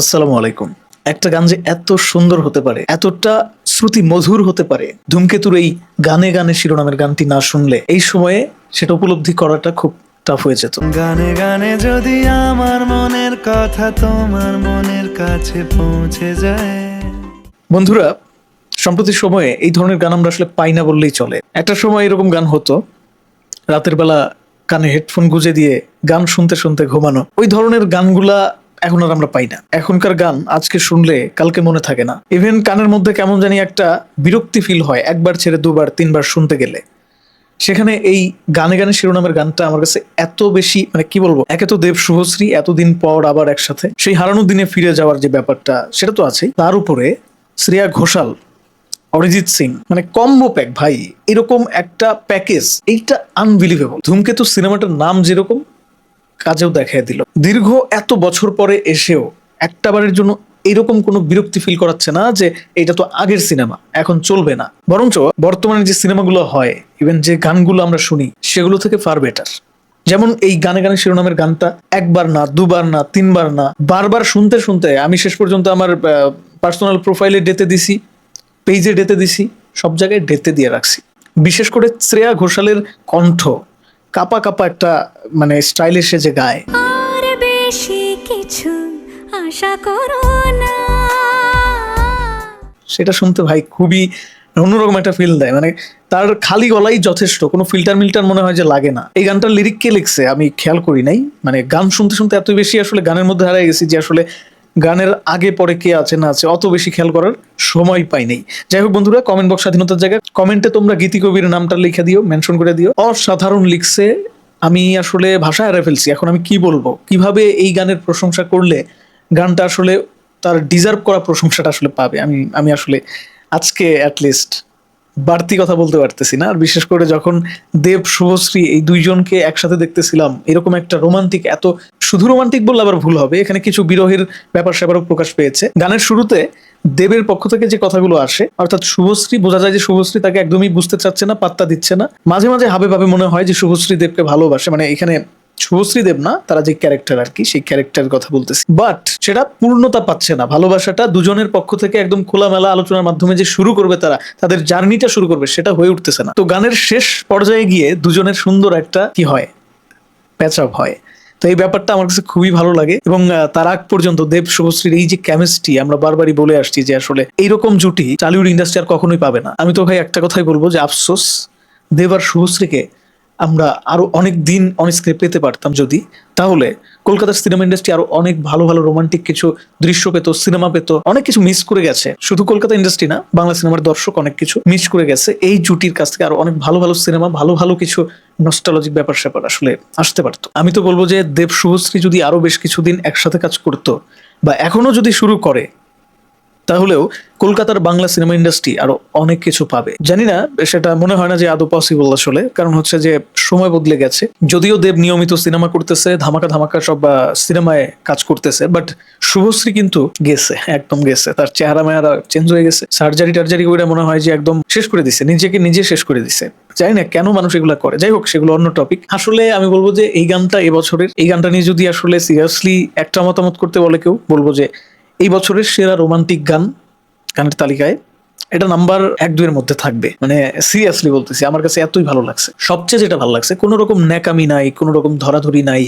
আসসালামু আলাইকুম। একটা গান যে এত সুন্দর হতে পারে এতটা শ্রুতি মধুর হতে পারে ধূমকেতুর এই গানে গানে শিরোনামের গানটি না শুনলে এই সময়ে সেটা উপলব্ধি করাটা খুব টাফ হয়ে যেত। গানে গানে যদি আমার মনের কথা তোমার মনের কাছে পৌঁছে যায়। বন্ধুরা সম্প্রতি সময়ে এই ধরনের গান আমরা আসলে পাই না বললেই চলে। একটা সময় এরকম গান হতো রাতের বেলা কানে হেডফোন গুজে দিয়ে গান শুনতে শুনতে ঘুমানো। ওই ধরনের গানগুলা এখন আর আমরা পাই না। এখনকার গান আজকে শুনলে কালকে মনে থাকে না। ইভেন কানের মধ্যে কেমন জানি একটা বিরক্তি ফিল হয়, একবার ছেড়ে দুবার, তিনবার শুনতে গেলে। সেখানে এই গানে গানে শিরোনামের গানটা আমার কাছে এত বেশি মানে কি বলব, একে তো দেব শুভশ্রী, এতদিন পর আবার একসাথে। সেই হারানো দিনে ফিরে যাওয়ার যে ব্যাপারটা, সেটা তো আছেই। তার উপরে শ্রেয়া ঘোষাল, অরিজিৎ সিং মানে কম্বো প্যাক ভাই, এরকম একটা প্যাকেজ এইটা আনবিলিভেবল ধূমকেতু সিনেমাটার নাম যেরকম কাজেও দেখায় দিল। দীর্ঘ এত বছর পরে এসেও একটা বারের জন্য এরকম কোনো বিরক্তি ফিল করাচ্ছে না যে এটা তো আগের সিনেমা এখন চলবে না। বরঞ্চ বর্তমানে যে সিনেমাগুলো হয় ইভেন যে গানগুলো আমরা শুনি, সেগুলো থেকে ফার বেটার যেমন এই গানে গানে শিরোনামের গানটা, একবার না, দুবার না, তিনবার না, বারবার শুনতে শুনতে আমি শেষ পর্যন্ত আমার পার্সোনাল প্রোফাইলে ডেতে দিছি পেজে ডেতে দিছি, সব জায়গায় ডেতে দিয়ে রাখছি। বিশেষ করে শ্রেয়া ঘোষালের কণ্ঠ কাপা কাপা একটা মানে স্টাইলে সে যে গায়। আর বেশি কিছু আশা করো না। সেটা শুনতে ভাই খুবই অন্যরকম একটা ফিল দেয়। মানে তার খালি গলাই যথেষ্ট কোনো ফিল্টার মিল্টার মনে হয় যে লাগে না। এই গানটার লিরিক কে লিখছে আমি খেয়াল করি নাই। মানে গান শুনতে শুনতে এত বেশি আসলে গানের মধ্যে হারিয়ে গেছি যে আসলে গানের আগে পরে কে আছে, না আছে, অত বেশি খেয়াল করার সময় পাই নাই যাই হোক বন্ধুরা কমেন্ট বক্স স্বাধীনতার জায়গায় কমেন্টে তোমরা গীতি কবির নামটা লিখে দিও মেনশন করে দিও। অসাধারণ লিখছে। আমি আসলে ভাষা হারিয়ে ফেলছি, এখন আমি কি বলব? কীভাবে এই গানের প্রশংসা করলে গানটা আসলে তার ডিজার্ভ করা প্রশংসাটা আসলে পাবে? আমি আমি আসলে আজকে অ্যাটলিস্ট বাড়তি কথা বলতে পারতেছি না। আর বিশেষ করে যখন দেব, শুভশ্রী এই দুইজনকে একসাথে দেখতেছিলাম, এরকম একটা রোমান্টিক এত শুধু রোমান্টিক বললে আবার ভুল হবে। এখানে কিছু বিরহের ব্যাপার স্যাপারও প্রকাশ পেয়েছে। গানের শুরুতে দেবের পক্ষ থেকে যে কথাগুলো আসে, অর্থাৎ শুভশ্রী, বোঝা যায় যে শুভশ্রী তাকে একদমই বুঝতে চাচ্ছে না, পাত্তা দিচ্ছে না। মাঝে মাঝে হাবে ভাবে মনে হয় যে শুভশ্রী দেবকে ভালোবাসে। মানে এখানে শুভশ্রী দেব না, তারা যে ক্যারেক্টার আর কি, সেই ক্যারেক্টারের কথা বলতেছি। বাট সেটা পূর্ণতা পাচ্ছে না, ভালোবাসাটা দুজনের পক্ষ থেকে একদম খোলামেলা আলোচনার মাধ্যমে যে শুরু করবে তারা, তাদের জার্নিটা শুরু করবে, সেটা হয়ে উঠতেছে না। তো গানের শেষ পর্যায়ে গিয়ে দুজনের সুন্দর একটা কি হয়? প্যাচ আপ হয়। তো এই ব্যাপারটা আমার কাছে খুবই ভালো লাগে এবং তার আগ পর্যন্ত দেব শুভশ্রীর এই যে কেমিস্ট্রি আমরা বারবারই বলে আসছি যে আসলে এইরকম জুটি টলিউড ইন্ডাস্ট্রি আর কখনোই পাবে না। আমি তো ভাই একটা কথাই বলব যে, আফসোস, দেব আর শুভশ্রীকে আমরা আরও অনেক দিন অনেক স্ক্রিন পেতে পারতাম যদি, তাহলে কলকাতার সিনেমা ইন্ডাস্ট্রি আরও অনেক ভালো ভালো রোমান্টিক কিছু দৃশ্য পেত সিনেমা পেত, অনেক কিছু মিস করে গেছে। শুধু কলকাতা ইন্ডাস্ট্রি না, বাংলা সিনেমার দর্শক অনেক কিছু মিস করে গেছে। এই জুটির কাছ থেকে আরও অনেক ভালো ভালো সিনেমা ভালো ভালো কিছু নস্টালজিক ব্যাপার স্যাপার আসলে আসতে পারতো। আমি তো বলব যে দেব শুভশ্রী যদি আরও বেশ কিছুদিন একসাথে কাজ করতো, বা এখনও যদি শুরু করে তাহলেও কলকাতার বাংলা সিনেমা ইন্ডাস্ট্রি আরও অনেক কিছু পাবে। জানি না, সেটা মনে হয় না যে আদৌ পসিবল আসলে, কারণ হচ্ছে যে সময় বদলে গেছে। যদিও দেব নিয়মিত সিনেমা করতেছে, ধামাকা ধামাকা সব সিনেমায় কাজ করতেছে বাট শুভশ্রী কিন্তু গেছে, একদম গেছে। তার চেহারা মেহারা চেঞ্জ হয়ে গেছে। সার্জারি টার্জারি করে মনে হয় যে একদম শেষ করে দিছে, নিজেকে নিজে শেষ করে দিছে। জানি না কেন মানুষ এগুলো করে। যাই হোক, সেগুলো অন্য টপিক আসলে আমি বলব যে এই গানটা এবছরের, এই গানটা নিয়ে যদি আসলে সিরিয়াসলি একটা মতামত করতে বলে কেউ, বলব যে এই বছরের সেরা রোমান্টিক গান গানের তালিকায় এটা নাম্বার এক দুইয়ের মধ্যে থাকবে। মানে সিরিয়াসলি বলতেছি, আমার কাছে এতই ভালো লাগছে। সবচেয়ে যেটা ভালো লাগছে, কোনো রকম ন্যাকামি নাই, কোনো রকম ধরাধরি নাই,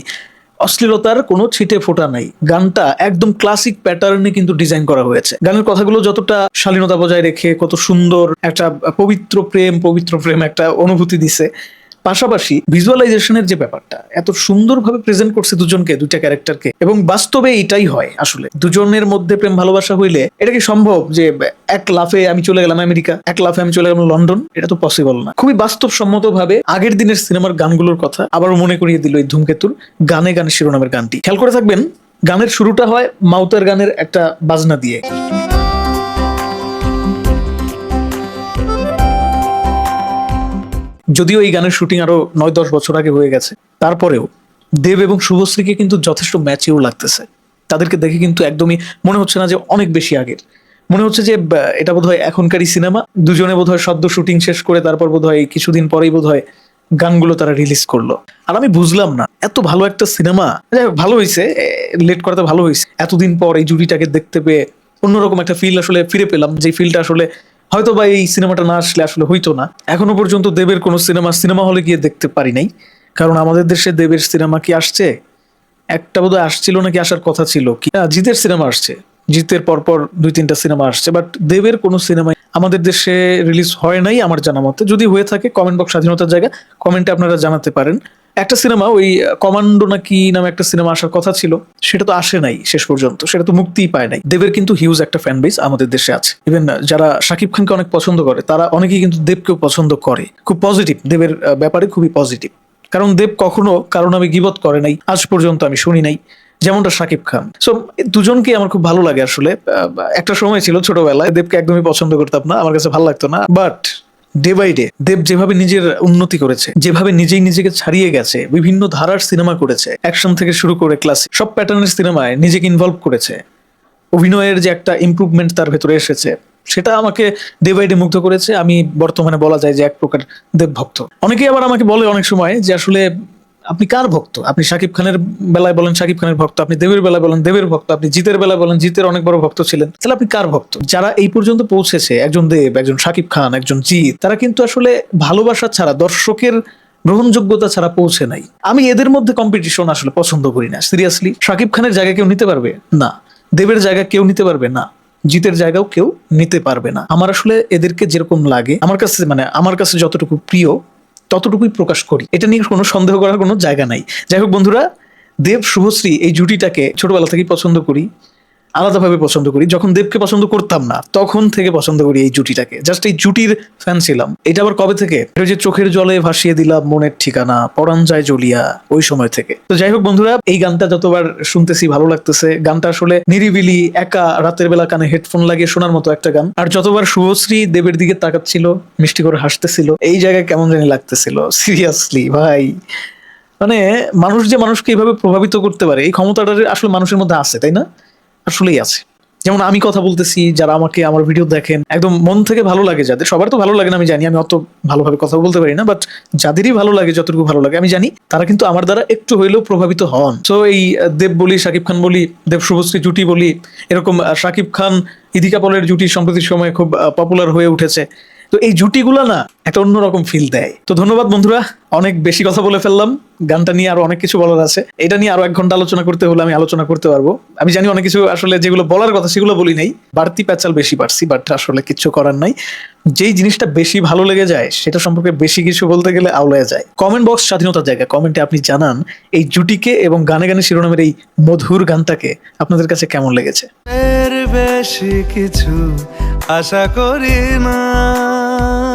অশ্লীলতার কোনো ছিটে ফোটা নাই। গানটা একদম ক্লাসিক প্যাটার্নে কিন্তু ডিজাইন করা হয়েছে। গানের কথাগুলো যতটা শালীনতা বজায় রেখে কত সুন্দর একটা পবিত্র প্রেম পবিত্র প্রেম একটা অনুভূতি দিছে পাশাপাশি ভিজুয়ালাইজেশনের যে ব্যাপারটা, এত সুন্দরভাবে প্রেজেন্ট করছে দুজনকে, দুইটা ক্যারেক্টারকে এবং বাস্তবে এটাই হয় আসলে। দুজনের মধ্যে প্রেম ভালোবাসা হইলে এটা কি সম্ভব যে এক লাফে আমি চলে গেলাম আমেরিকা, এক লাফে আমি চলে গেলাম লন্ডন? এটা তো পসিবল না। খুবই বাস্তবসম্মত ভাবে আগের দিনের সিনেমার গানগুলোর কথা আবার মনে করিয়ে দিল এই ধূমকেতুর গানে গানে শিরোনামের গানটি। খেয়াল করে থাকবেন, গানের শুরুটা হয় মাউতার গানের একটা বাজনা দিয়ে। যদিও এই গানের শুটিং আরও নয় দশ বছর আগে হয়ে গেছে। তারপরেও দেব এবং শুভশ্রীকে কিন্তু যথেষ্ট ম্যাচিও লাগতেছে। তাদেরকে দেখে কিন্তু একদমই মনে হচ্ছে না যে অনেক বেশি আগের। মনে হচ্ছে যে এটা বোধহয় এখনকারই সিনেমা। দুজনে বোধহয় সদ্য শুটিং শেষ করে তারপর বোধহয় কিছুদিন পরেই বোধহয় গানগুলো তারা রিলিজ করল। আর আমি বুঝলাম না, এত ভালো একটা সিনেমা। ভালো হয়েছে লেট করাতে ভালো হয়েছে। এতদিন পর এই জুটিটাকে দেখতে পেয়ে অন্যরকম একটা ফিল আসলে ফিরে পেলাম, যে ফিলটা আসলে হয়তো বা এই সিনেমাটা না আসলে আসলে হইতো না। এখনও পর্যন্ত দেবের কোনো সিনেমা সিনেমা হলে গিয়ে দেখতে পারি নাই। কারণ আমাদের দেশে দেবের সিনেমা কি আসছে? একটা বোধহয় আসছিল নাকি আসার কথা ছিল। কি? জিতের সিনেমা আসছে। জিতের পরপর দুই তিনটা সিনেমা আসছে। বাট দেবের কোনো সিনেমা আমাদের দেশে রিলিজ হয় নাই আমার জানা মতে। যদি হয়ে থাকে কমেন্ট বক্স স্বাধীনতার জায়গা কমেন্টে আপনারা জানাতে পারেন। একটা সিনেমা, ওই কমান্ডো নাকি নামে একটা সিনেমা আসার কথা ছিল, সেটা তো আসে নাই শেষ পর্যন্ত, সেটা তো মুক্তিই পায় নাই। দেবের কিন্তু হিউজ একটা ফ্যান বেস আমাদের দেশে আছে। ইভেন যারা শাকিব খানকে অনেক পছন্দ করে, তারা অনেকেই কিন্তু দেবকেও পছন্দ করে। খুব পজিটিভ দেবের ব্যাপারে খুবই পজিটিভ কারণ দেব কখনো কারণ আমি গিবত করে নাই, আজ পর্যন্ত আমি শুনি নাই, যেমনটা শাকিব খান। সো দুজনকে আমার খুব ভালো লাগে আসলে। একটা সময় ছিল ছোটবেলায়, দেবকে একদমই পছন্দ করতাম না, আমার কাছে ভালো লাগতো না। But day by day, Dev যেভাবে নিজের উন্নতি করেছে, যেভাবে নিজেই নিজেকে ছাড়িয়ে গেছে, বিভিন্ন ধারার সিনেমা করেছে অ্যাকশন থেকে শুরু করে ক্লাসিক সব প্যাটার্নের সিনেমায় নিজেকে ইনভলভ করেছে। অভিনয়ের যে একটা ইম্প্রুভমেন্ট তার ভেতরে এসেছে, সেটা আমাকে ডে বাই ডে মুগ্ধ করেছে। আমি বর্তমানে বলা যায় যে এক প্রকার দেবভক্ত। অনেকেই আবার আমাকে বলে অনেক সময় যে আসলে আপনি কার ভক্ত? আপনি শাকিব খানের বেলায় বলেন শাকিব খানের ভক্ত, আপনি দেবের বেলায় বলেন, দেবের ভক্ত, আপনি জিতের বেলায় বলেন, জিতের অনেক বড় ভক্ত ছিলেন। তাহলে আপনি কার ভক্ত? যারা এই পর্যন্ত পৌঁছেছে, একজন দেব, একজন শাকিব খান, একজন জিৎ, তারা কিন্তু আসলে ভালোবাসা ছাড়া, দর্শকের গ্রহণযোগ্যতা ছাড়া পৌঁছে নাই। আমি এদের মধ্যে কম্পিটিশন আসলে পছন্দ করি না। সিরিয়াসলি শাকিব খানের জায়গা কেউ নিতে পারবে? না। দেবের জায়গা কেউ নিতে পারবে? না। জিতের জায়গাও কেউ নিতে পারবে না। আমার আসলে এদেরকে যেরকম লাগে, আমার কাছে মানে আমার কাছে যতটুকু প্রিয় ততটুকুই প্রকাশ করি। এটা নিয়ে কোনো সন্দেহ করার কোনো জায়গা নাই। যাই হোক বন্ধুরা, দেব শুভশ্রী এই জুটিটাকে ছোটবেলা থেকেই পছন্দ করি। আলাদাভাবে পছন্দ করি। যখন দেবকে পছন্দ করতাম না, তখন থেকে পছন্দ করি এই জুটিটাকে। জাস্ট এই জুটির ফ্যান ছিলাম। এটা আবার কবে থেকে? এটা যে চোখের জলে ভাসিয়ে দিলাম মনের ঠিকানা পরাণ যায় জ্বলিয়া ওই সময় থেকে। তো যাই হোক বন্ধুরা, এই গানটা যতবার শুনতেছি ভালো লাগতেছে। গানটা আসলে নিরিবিলি, একা, রাতের বেলা কানে হেডফোন লাগিয়ে শোনার মতো একটা গান। আর যতবার শুভশ্রী দেবের দিকে তাকাচ্ছিল, মিষ্টি করে হাসতেছিল, এই জায়গায় কেমন জানি লাগতেছিল। সিরিয়াসলি ভাই। মানে মানুষ যে মানুষকে এইভাবে প্রভাবিত করতে পারে, এই ক্ষমতাটা আসলে মানুষের মধ্যে আছে, তাই না? আসলেই আছে। যেমন আমি কথা বলতেছি, যারা আমাকে আমার ভিডিও দেখেন, একদম মন থেকে ভালো লাগে যাদের। সবার তো ভালো লাগে না, আমি জানি, আমি অত ভালোভাবে কথা বলতে পারি না বাট যাদেরই ভালো লাগে, যতটুকু ভালো লাগে, আমি জানি তারা কিন্তু আমার দ্বারা একটু হইলেও প্রভাবিত হন। তো এই দেব বলি, শাকিব খান বলি, দেব শুভশ্রী জুটি বলি, এরকম শাকিব খান, ইদিকা পলের জুটি সম্প্রতির সময় খুব পপুলার হয়ে উঠেছে। তো এই জুটিগুলো না একটা অন্যরকম ফিল দেয়। তো ধন্যবাদ বন্ধুরা, অনেক বেশি কথা বলে ফেললাম। গানটা নিয়ে আরও অনেক কিছু বলার আছে। এটা নিয়ে আরও এক ঘণ্টা আলোচনা করতে হলে আমি আলোচনা করতে পারব। আমি জানি অনেক কিছু আসলে যেগুলো বলার কথা সেগুলো বলি নাই। বাড়তি প্যাচাল বেশি পারছি বাট আসলে কিছু করার নাই। যেই জিনিসটা বেশি ভালো লেগে যায়, সেটা সম্পর্কে বেশি কিছু বলতে গেলে আওলায় যায়। কমেন্ট বক্স স্বাধীনতার জায়গা। কমেন্টে আপনি জানান এই জুটিকে এবং গানে গানে শিরোনামের এই মধুর গানটাকে আপনাদের কাছে কেমন লেগেছে। বেশি কিছু আশা করি না। más.